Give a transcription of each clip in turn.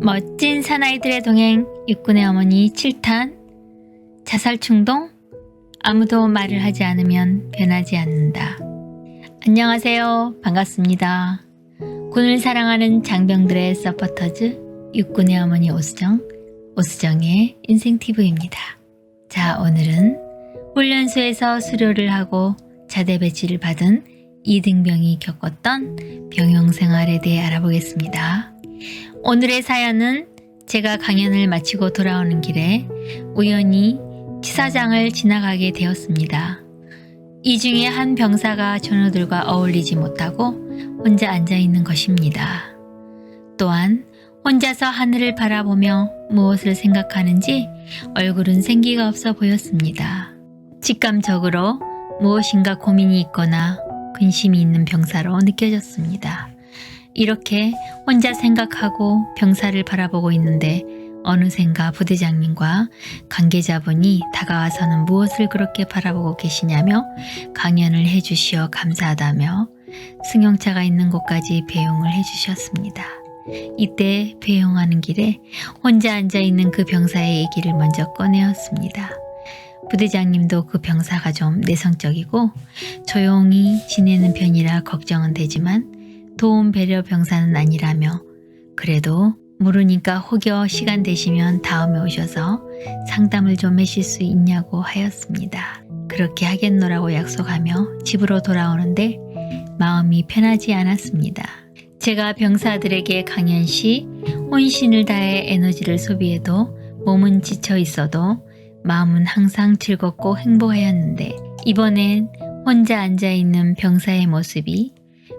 멋진 사나이들의 동행 육군의 어머니 7탄 자살 충동 아무도 말을 하지 않으면 변하지 않는다. 안녕하세요. 반갑습니다. 군을 사랑하는 장병들의 서포터즈 육군의 어머니 오수정 오수정의 인생티브입니다. 자 오늘은 훈련소에서 수료를 하고 자대 배치를 받은 이등병이 겪었던 병영 생활에 대해 알아보겠습니다. 오늘의 사연은 제가 강연을 마치고 돌아오는 길에 우연히 치사장을 지나가게 되었습니다. 이 중에 한 병사가 전우들과 어울리지 못하고 혼자 앉아 있는 것입니다. 또한 혼자서 하늘을 바라보며 무엇을 생각하는지 얼굴은 생기가 없어 보였습니다. 직감적으로 무엇인가 고민이 있거나 근심이 있는 병사로 느껴졌습니다. 이렇게 혼자 생각하고 병사를 바라보고 있는데 어느샌가 부대장님과 관계자분이 다가와서는 무엇을 그렇게 바라보고 계시냐며 강연을 해주시어 감사하다며 승용차가 있는 곳까지 배웅을 해주셨습니다. 이때 배웅하는 길에 혼자 앉아 있는 그 병사의 얘기를 먼저 꺼내었습니다. 부대장님도 그 병사가 좀 내성적이고 조용히 지내는 편이라 걱정은 되지만 도움 배려 병사는 아니라며 그래도 모르니까 혹여 시간 되시면 다음에 오셔서 상담을 좀 하실 수 있냐고 하였습니다. 그렇게 하겠노라고 약속하며 집으로 돌아오는데 마음이 편하지 않았습니다. 제가 병사들에게 강연 시 혼신을 다해 에너지를 소비해도 몸은 지쳐 있어도 마음은 항상 즐겁고 행복하였는데 이번엔 혼자 앉아 있는 병사의 모습이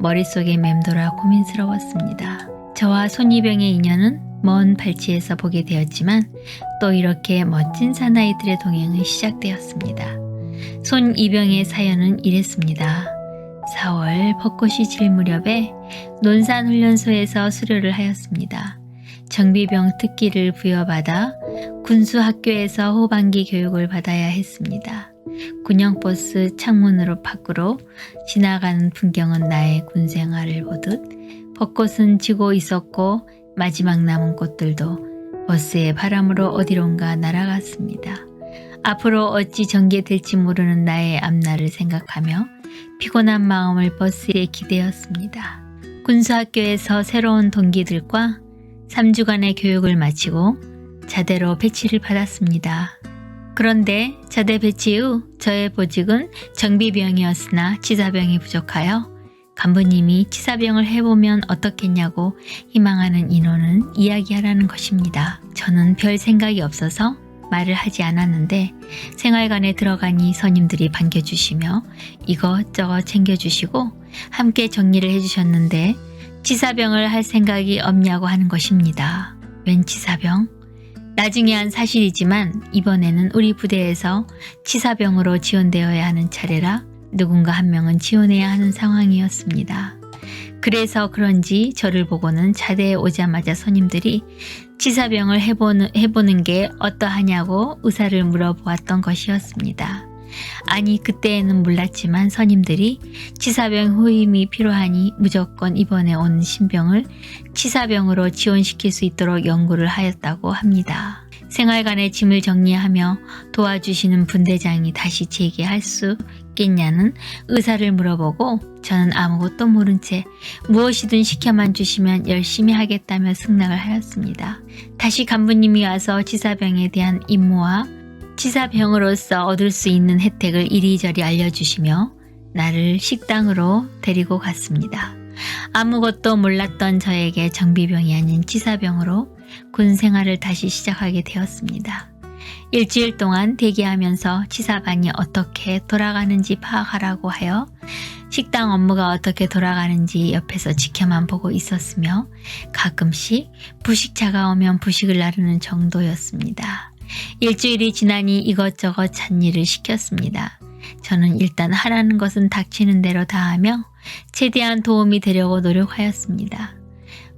머릿속에 맴돌아 고민스러웠습니다. 저와 손이병의 인연은 먼 발치에서 보게 되었지만 또 이렇게 멋진 사나이들의 동행은 시작되었습니다. 손이병의 사연은 이랬습니다. 4월 벚꽃이 질 무렵에 논산훈련소에서 수료를 하였습니다. 정비병 특기를 부여받아 군수학교에서 후반기 교육을 받아야 했습니다. 군용버스 창문으로 밖으로 지나가는 풍경은 나의 군 생활을 보듯 벚꽃은 지고 있었고 마지막 남은 꽃들도 버스의 바람으로 어디론가 날아갔습니다. 앞으로 어찌 전개될지 모르는 나의 앞날을 생각하며 피곤한 마음을 버스에 기대었습니다. 군수학교에서 새로운 동기들과 3주간의 교육을 마치고 자대로 배치를 받았습니다. 그런데 자대 배치 후 저의 보직은 정비병이었으나 치사병이 부족하여 간부님이 치사병을 해보면 어떻겠냐고 희망하는 인원은 이야기하라는 것입니다. 저는 별 생각이 없어서 말을 하지 않았는데 생활관에 들어가니 선임들이 반겨주시며 이것저것 챙겨주시고 함께 정리를 해주셨는데 치사병을 할 생각이 없냐고 하는 것입니다. 웬 치사병? 나중에 한 사실이지만 이번에는 우리 부대에서 치사병으로 지원되어야 하는 차례라 누군가 한 명은 지원해야 하는 상황이었습니다. 그래서 그런지 저를 보고는 자대에 오자마자 선임들이 치사병을 해보는, 해보는 게 어떠하냐고 의사를 물어보았던 것이었습니다. 아니 그때에는 몰랐지만 선임들이 치사병 후임이 필요하니 무조건 이번에 온 신병을 치사병으로 지원시킬 수 있도록 연구를 하였다고 합니다. 생활관의 짐을 정리하며 도와주시는 분대장이 다시 제게 할수 있겠냐는 의사를 물어보고 저는 아무것도 모른 채 무엇이든 시켜만 주시면 열심히 하겠다며 승낙을 하였습니다. 다시 간부님이 와서 치사병에 대한 임무와 치사병으로서 얻을 수 있는 혜택을 이리저리 알려주시며 나를 식당으로 데리고 갔습니다. 아무것도 몰랐던 저에게 정비병이 아닌 치사병으로 군 생활을 다시 시작하게 되었습니다. 일주일 동안 대기하면서 치사반이 어떻게 돌아가는지 파악하라고 하여 식당 업무가 어떻게 돌아가는지 옆에서 지켜만 보고 있었으며 가끔씩 부식차가 오면 부식을 나르는 정도였습니다. 일주일이 지나니 이것저것 잔일을 시켰습니다. 저는 일단 하라는 것은 닥치는 대로 다 하며 최대한 도움이 되려고 노력하였습니다.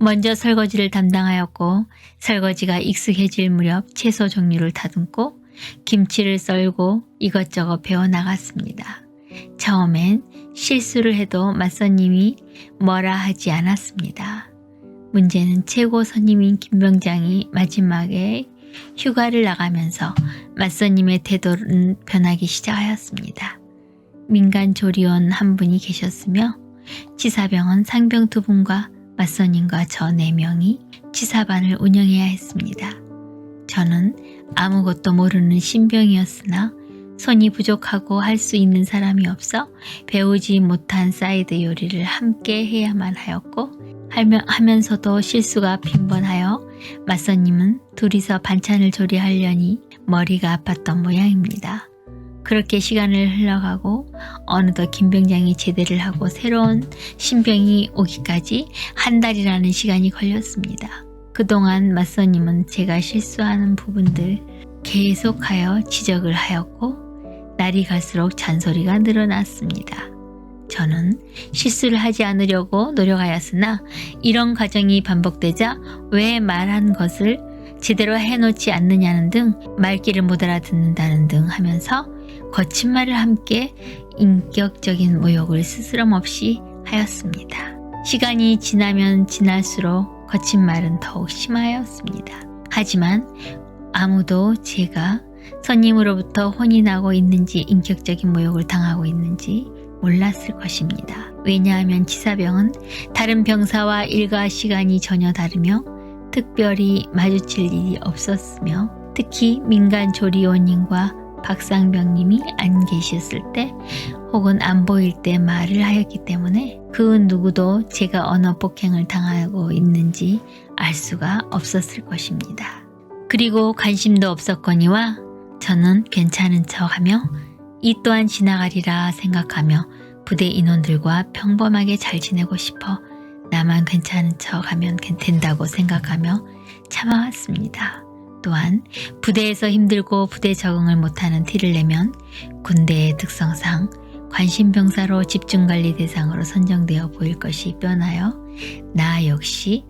먼저 설거지를 담당하였고 설거지가 익숙해질 무렵 채소 종류를 다듬고 김치를 썰고 이것저것 배워나갔습니다. 처음엔 실수를 해도 맞선님이 뭐라 하지 않았습니다. 문제는 최고 선임인 김병장이 마지막에 휴가를 나가면서 맞선님의 태도는 변하기 시작하였습니다. 민간 조리원 한 분이 계셨으며 치사병은 상병 두 분과 맞선님과 저 네 명이 치사반을 운영해야 했습니다. 저는 아무것도 모르는 신병이었으나 손이 부족하고 할 수 있는 사람이 없어 배우지 못한 사이드 요리를 함께 해야만 하였고 하면서도 실수가 빈번하여 맞선님은 둘이서 반찬을 조리하려니 머리가 아팠던 모양입니다. 그렇게 시간을 흘러가고 어느덧 김병장이 제대를 하고 새로운 신병이 오기까지 한 달이라는 시간이 걸렸습니다. 그동안 맞선님은 제가 실수하는 부분들 계속하여 지적을 하였고 날이 갈수록 잔소리가 늘어났습니다. 저는 실수를 하지 않으려고 노력하였으나 이런 과정이 반복되자 왜 말한 것을 제대로 해놓지 않느냐는 등 말귀를 못 알아듣는다는 등 하면서 거친 말을 함께 인격적인 모욕을 스스럼 없이 하였습니다. 시간이 지나면 지날수록 거친 말은 더욱 심하였습니다. 하지만 아무도 제가 선임으로부터 혼이 나고 있는지 인격적인 모욕을 당하고 있는지 몰랐을 것입니다. 왜냐하면 치사병은 다른 병사와 일과 시간이 전혀 다르며 특별히 마주칠 일이 없었으며 특히 민간 조리원님과 박상병님이 안 계셨을 때 혹은 안 보일 때 말을 하였기 때문에 그 누구도 제가 언어 폭행을 당하고 있는지 알 수가 없었을 것입니다. 그리고 관심도 없었거니와 저는 괜찮은 척 하며 이 또한 지나가리라 생각하며 부대 인원들과 평범하게 잘 지내고 싶어 나만 괜찮은 척 하면 된다고 생각하며 참아왔습니다. 또한 부대에서 힘들고 부대 적응을 못하는 티를 내면 군대의 특성상 관심병사로 집중관리 대상으로 선정되어 보일 것이 뻔하여 나 역시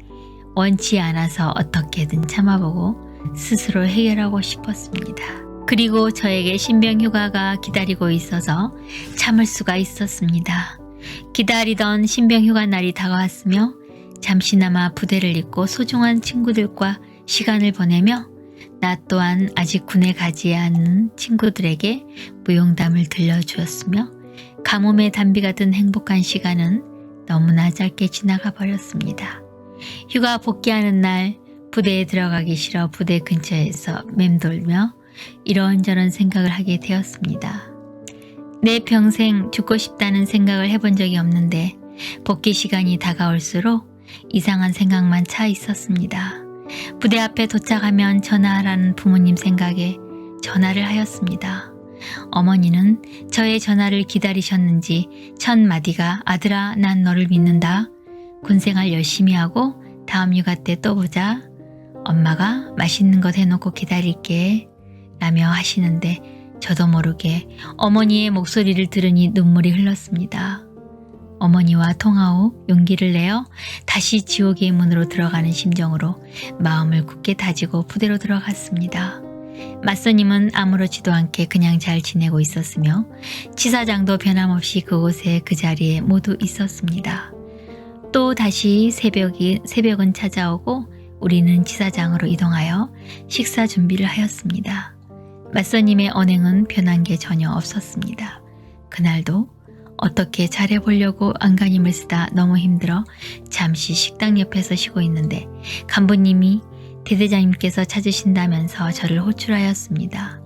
원치 않아서 어떻게든 참아보고 스스로 해결하고 싶었습니다. 그리고 저에게 신병 휴가가 기다리고 있어서 참을 수가 있었습니다. 기다리던 신병 휴가 날이 다가왔으며 잠시나마 부대를 잊고 소중한 친구들과 시간을 보내며 나 또한 아직 군에 가지 않은 친구들에게 무용담을 들려주었으며 가뭄의 단비 같은 행복한 시간은 너무나 짧게 지나가 버렸습니다. 휴가 복귀하는 날 부대에 들어가기 싫어 부대 근처에서 맴돌며 이런저런 생각을 하게 되었습니다. 내 평생 죽고 싶다는 생각을 해본 적이 없는데 복귀 시간이 다가올수록 이상한 생각만 차 있었습니다. 부대 앞에 도착하면 전화하라는 부모님 생각에 전화를 하였습니다. 어머니는 저의 전화를 기다리셨는지 첫 마디가 아들아 난 너를 믿는다. 군생활 열심히 하고 다음 휴가 때 또 보자. 엄마가 맛있는 것 해놓고 기다릴게. 라며 하시는데 저도 모르게 어머니의 목소리를 들으니 눈물이 흘렀습니다. 어머니와 통화 후 용기를 내어 다시 지옥의 문으로 들어가는 심정으로 마음을 굳게 다지고 부대로 들어갔습니다. 맞선님은 아무렇지도 않게 그냥 잘 지내고 있었으며 치사장도 변함없이 그곳에 그 자리에 모두 있었습니다. 또 다시 새벽이 새벽은 찾아오고 우리는 치사장으로 이동하여 식사 준비를 하였습니다. 맞선님의 언행은 변한 게 전혀 없었습니다. 그날도 어떻게 잘해보려고 안간힘을 쓰다 너무 힘들어 잠시 식당 옆에서 쉬고 있는데 간부님이 대대장님께서 찾으신다면서 저를 호출하였습니다.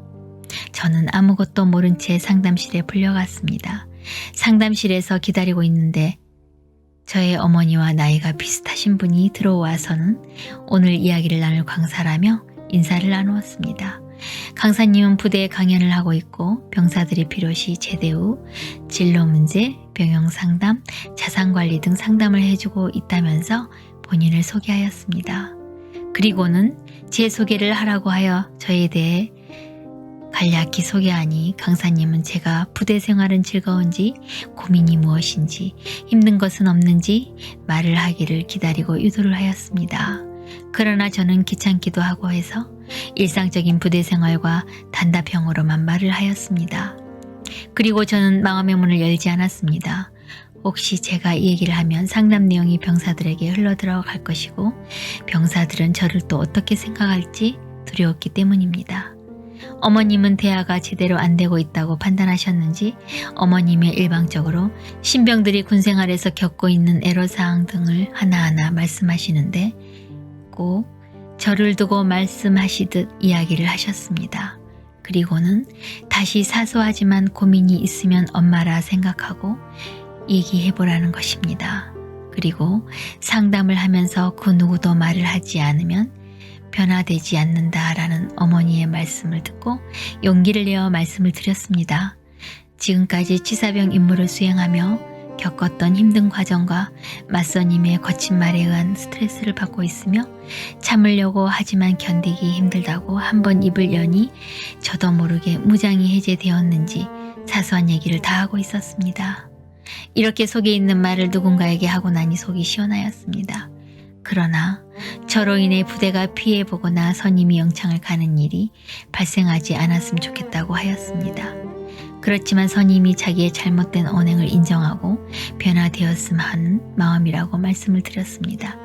저는 아무것도 모른 채 상담실에 불려갔습니다. 상담실에서 기다리고 있는데 저의 어머니와 나이가 비슷하신 분이 들어와서는 오늘 이야기를 나눌 강사라며 인사를 나누었습니다. 강사님은 부대에 강연을 하고 있고 병사들이 필요시 제대 후 진로 문제, 병영 상담, 자산 관리 등 상담을 해주고 있다면서 본인을 소개하였습니다. 그리고는 제 소개를 하라고 하여 저에 대해 간략히 소개하니 강사님은 제가 부대 생활은 즐거운지 고민이 무엇인지 힘든 것은 없는지 말을 하기를 기다리고 유도를 하였습니다. 그러나 저는 귀찮기도 하고 해서 일상적인 부대 생활과 단답형으로만 말을 하였습니다. 그리고 저는 마음의 문을 열지 않았습니다. 혹시 제가 이 얘기를 하면 상담 내용이 병사들에게 흘러들어갈 것이고 병사들은 저를 또 어떻게 생각할지 두려웠기 때문입니다. 어머님은 대화가 제대로 안 되고 있다고 판단하셨는지 어머님의 일방적으로 신병들이 군 생활에서 겪고 있는 애로사항 등을 하나하나 말씀하시는데 꼭 저를 두고 말씀하시듯 이야기를 하셨습니다. 그리고는 다시 사소하지만 고민이 있으면 엄마라 생각하고 얘기해 보라는 것입니다. 그리고 상담을 하면서 그 누구도 말을 하지 않으면 변화되지 않는다라는 어머니의 말씀을 듣고 용기를 내어 말씀을 드렸습니다. 지금까지 치사병 임무를 수행하며 겪었던 힘든 과정과 맞서님의 거친 말에 의한 스트레스를 받고 있으며 참으려고 하지만 견디기 힘들다고 한 번 입을 여니 저도 모르게 무장이 해제되었는지 사소한 얘기를 다 하고 있었습니다. 이렇게 속에 있는 말을 누군가에게 하고 나니 속이 시원하였습니다. 그러나 저로 인해 부대가 피해보거나 선임이 영창을 가는 일이 발생하지 않았으면 좋겠다고 하였습니다. 그렇지만 선임이 자기의 잘못된 언행을 인정하고 변화되었음 하는 마음이라고 말씀을 드렸습니다.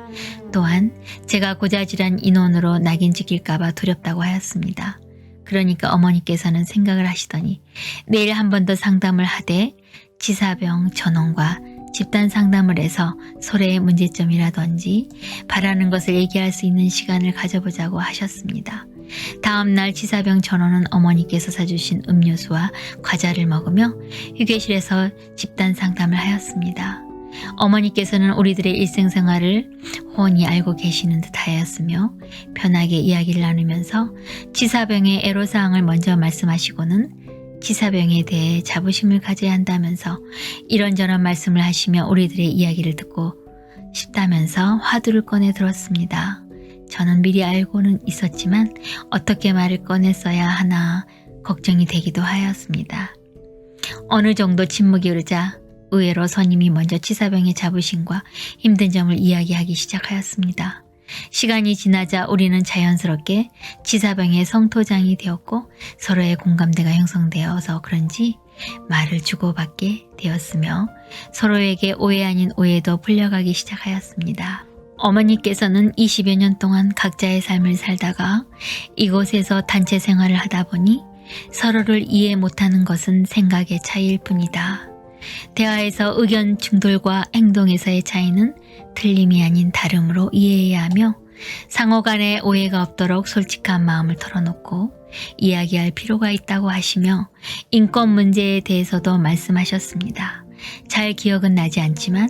또한 제가 고자질한 인원으로 낙인 찍힐까봐 두렵다고 하였습니다. 그러니까 어머니께서는 생각을 하시더니 내일 한 번 더 상담을 하되 지사병 전원과 집단 상담을 해서 소래의 문제점이라든지 바라는 것을 얘기할 수 있는 시간을 가져보자고 하셨습니다. 다음 날 치사병 전원은 어머니께서 사주신 음료수와 과자를 먹으며 휴게실에서 집단 상담을 하였습니다. 어머니께서는 우리들의 일생생활을 훤히 알고 계시는 듯 하였으며 편하게 이야기를 나누면서 치사병의 애로사항을 먼저 말씀하시고는 치사병에 대해 자부심을 가져야 한다면서 이런저런 말씀을 하시며 우리들의 이야기를 듣고 싶다면서 화두를 꺼내 들었습니다. 저는 미리 알고는 있었지만 어떻게 말을 꺼냈어야 하나 걱정이 되기도 하였습니다. 어느 정도 침묵이 흐르자 의외로 선임이 먼저 치사병의 자부심과 힘든 점을 이야기하기 시작하였습니다. 시간이 지나자 우리는 자연스럽게 치사병의 성토장이 되었고 서로의 공감대가 형성되어서 그런지 말을 주고받게 되었으며 서로에게 오해 아닌 오해도 풀려가기 시작하였습니다. 어머니께서는 20여 년 동안 각자의 삶을 살다가 이곳에서 단체 생활을 하다 보니 서로를 이해 못하는 것은 생각의 차이일 뿐이다. 대화에서 의견 충돌과 행동에서의 차이는 틀림이 아닌 다름으로 이해해야 하며 상호 간에 오해가 없도록 솔직한 마음을 털어놓고 이야기할 필요가 있다고 하시며 인권 문제에 대해서도 말씀하셨습니다. 잘 기억은 나지 않지만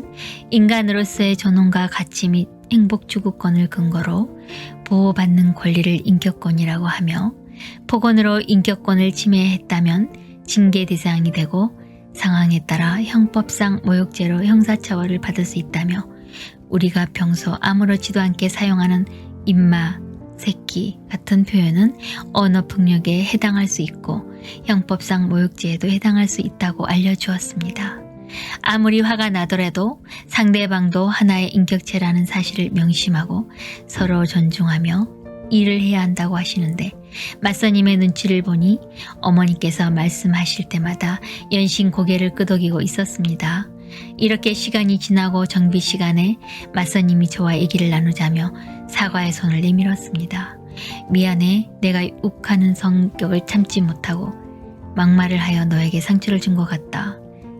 인간으로서의 존엄과 가치 및 행복 추구권을 근거로 보호받는 권리를 인격권이라고 하며 폭언으로 인격권을 침해했다면 징계 대상이 되고 상황에 따라 형법상 모욕죄로 형사처벌을 받을 수 있다며 우리가 평소 아무렇지도 않게 사용하는 임마, 새끼 같은 표현은 언어 폭력에 해당할 수 있고 형법상 모욕죄에도 해당할 수 있다고 알려주었습니다. 아무리 화가 나더라도 상대방도 하나의 인격체라는 사실을 명심하고 서로 존중하며 일을 해야 한다고 하시는데 맞서님의 눈치를 보니 어머니께서 말씀하실 때마다 연신 고개를 끄덕이고 있었습니다. 이렇게 시간이 지나고 정비 시간에 맞서님이 저와 얘기를 나누자며 사과의 손을 내밀었습니다. 미안해 내가 욱하는 성격을 참지 못하고 막말을 하여 너에게 상처를 준 것 같다.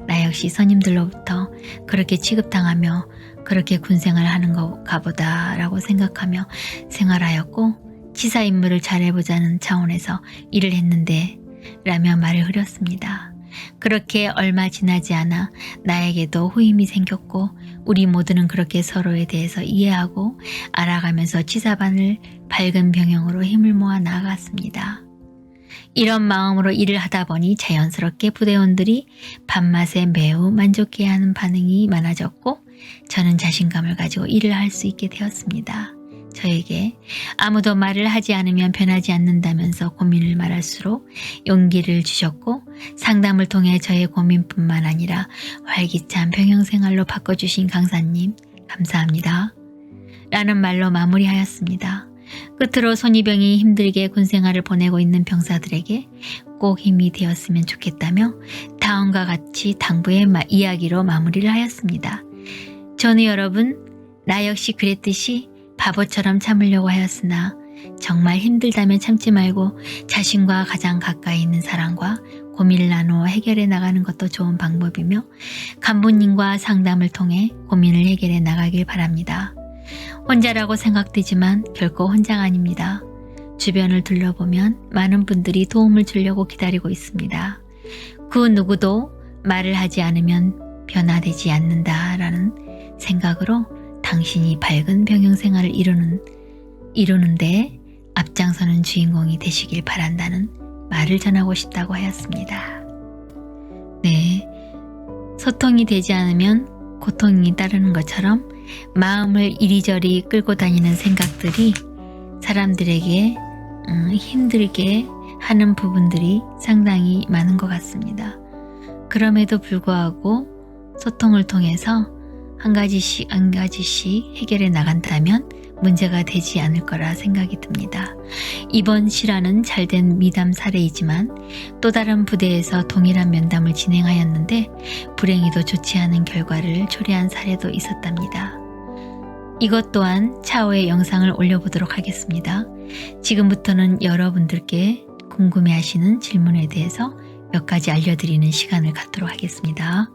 나 역시 선임들로부터 그렇게 취급당하며 그렇게 군생활 하는 건가 보다라고 생각하며 생활하였고 치사 임무를 잘해보자는 차원에서 일을 했는데 라며 말을 흐렸습니다. 그렇게 얼마 지나지 않아 나에게도 후임이 생겼고 우리 모두는 그렇게 서로에 대해서 이해하고 알아가면서 치사반을 밝은 병영으로 힘을 모아 나아갔습니다. 이런 마음으로 일을 하다 보니 자연스럽게 부대원들이 밥맛에 매우 만족해하는 반응이 많아졌고 저는 자신감을 가지고 일을 할 수 있게 되었습니다. 저에게 아무도 말을 하지 않으면 변하지 않는다면서 고민을 말할수록 용기를 주셨고 상담을 통해 저의 고민뿐만 아니라 활기찬 병영생활로 바꿔주신 강사님 감사합니다. 라는 말로 마무리하였습니다. 끝으로 손이병이 힘들게 군생활을 보내고 있는 병사들에게 꼭 힘이 되었으면 좋겠다며 다음과 같이 당부의 마- 이야기로 마무리를 하였습니다. 전우 여러분, 나 역시 그랬듯이 바보처럼 참으려고 하였으나 정말 힘들다면 참지 말고 자신과 가장 가까이 있는 사람과 고민을 나누어 해결해 나가는 것도 좋은 방법이며 간부님과 상담을 통해 고민을 해결해 나가길 바랍니다. 혼자라고 생각되지만 결코 혼자가 아닙니다. 주변을 둘러보면 많은 분들이 도움을 주려고 기다리고 있습니다. 그 누구도 말을 하지 않으면 변화되지 않는다라는 생각으로 당신이 밝은 병영 생활을 이루는, 이루는데 앞장서는 주인공이 되시길 바란다는 말을 전하고 싶다고 하였습니다. 네. 소통이 되지 않으면 고통이 따르는 것처럼 마음을 이리저리 끌고 다니는 생각들이 사람들에게 음, 힘들게 하는 부분들이 상당히 많은 것 같습니다. 그럼에도 불구하고 소통을 통해서 한 가지씩 한 가지씩 해결해 나간다면 문제가 되지 않을 거라 생각이 듭니다. 이번 실화는 잘된 미담 사례이지만 또 다른 부대에서 동일한 면담을 진행하였는데 불행히도 좋지 않은 결과를 초래한 사례도 있었답니다. 이것 또한 차후에 영상을 올려보도록 하겠습니다. 지금부터는 여러분들께 궁금해 하시는 질문에 대해서 몇 가지 알려드리는 시간을 갖도록 하겠습니다.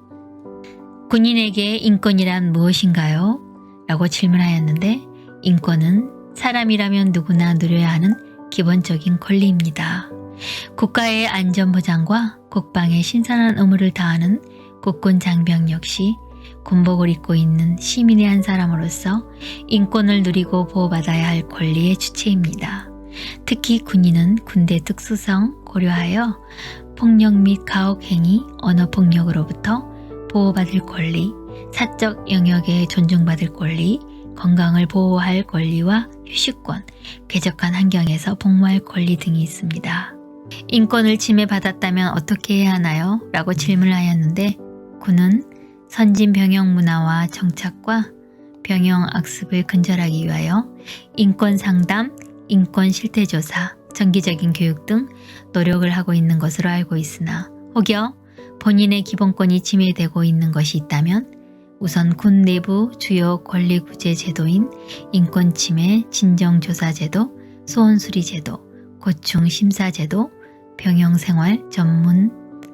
군인에게 인권이란 무엇인가요? 라고 질문하였는데 인권은 사람이라면 누구나 누려야 하는 기본적인 권리입니다. 국가의 안전보장과 국방의 신선한 의무를 다하는 국군 장병 역시 군복을 입고 있는 시민의 한 사람으로서 인권을 누리고 보호받아야 할 권리의 주체입니다. 특히 군인은 군대 특수성 고려하여 폭력 및 가혹 행위, 언어 폭력으로부터 보호받을 권리, 사적 영역에 존중받을 권리, 건강을 보호할 권리와 휴식권, 쾌적한 환경에서 복무할 권리 등이 있습니다. 인권을 침해받았다면 어떻게 해야 하나요? 라고 질문을 하였는데 군은 선진 병영 문화와 정착과 병영 악습을 근절하기 위하여 인권 상담, 인권 실태 조사, 정기적인 교육 등 노력을 하고 있는 것으로 알고 있으나 혹여 본인의 기본권이 침해되고 있는 것이 있다면 우선 군 내부 주요 권리 구제 제도인 인권 침해 진정 조사 제도, 소원 수리 제도, 고충 심사 제도, 병영 생활 전문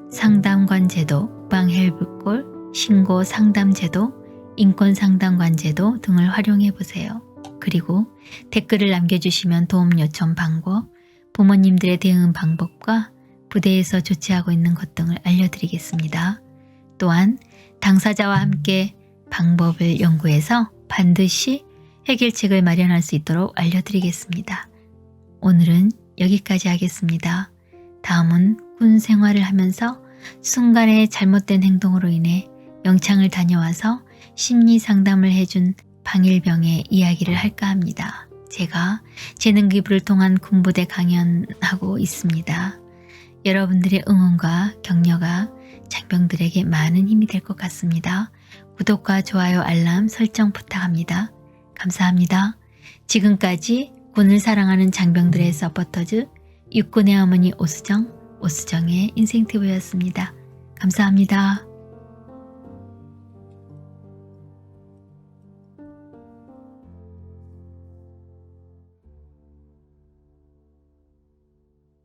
상담관 제도, 방헬불골 신고 상담제도, 인권상담관제도 등을 활용해 보세요. 그리고 댓글을 남겨주시면 도움 요청 방법, 부모님들의 대응 방법과 부대에서 조치하고 있는 것 등을 알려드리겠습니다. 또한 당사자와 함께 방법을 연구해서 반드시 해결책을 마련할 수 있도록 알려드리겠습니다. 오늘은 여기까지 하겠습니다. 다음은 군 생활을 하면서 순간의 잘못된 행동으로 인해 영창을 다녀와서 심리 상담을 해준 방일병의 이야기를 할까 합니다. 제가 재능 기부를 통한 군부대 강연하고 있습니다. 여러분들의 응원과 격려가 장병들에게 많은 힘이 될 것 같습니다. 구독과 좋아요, 알람 설정 부탁합니다. 감사합니다. 지금까지 군을 사랑하는 장병들의 서포터즈 육군의 어머니 오수정, 오수정의 인생티브였습니다. 감사합니다.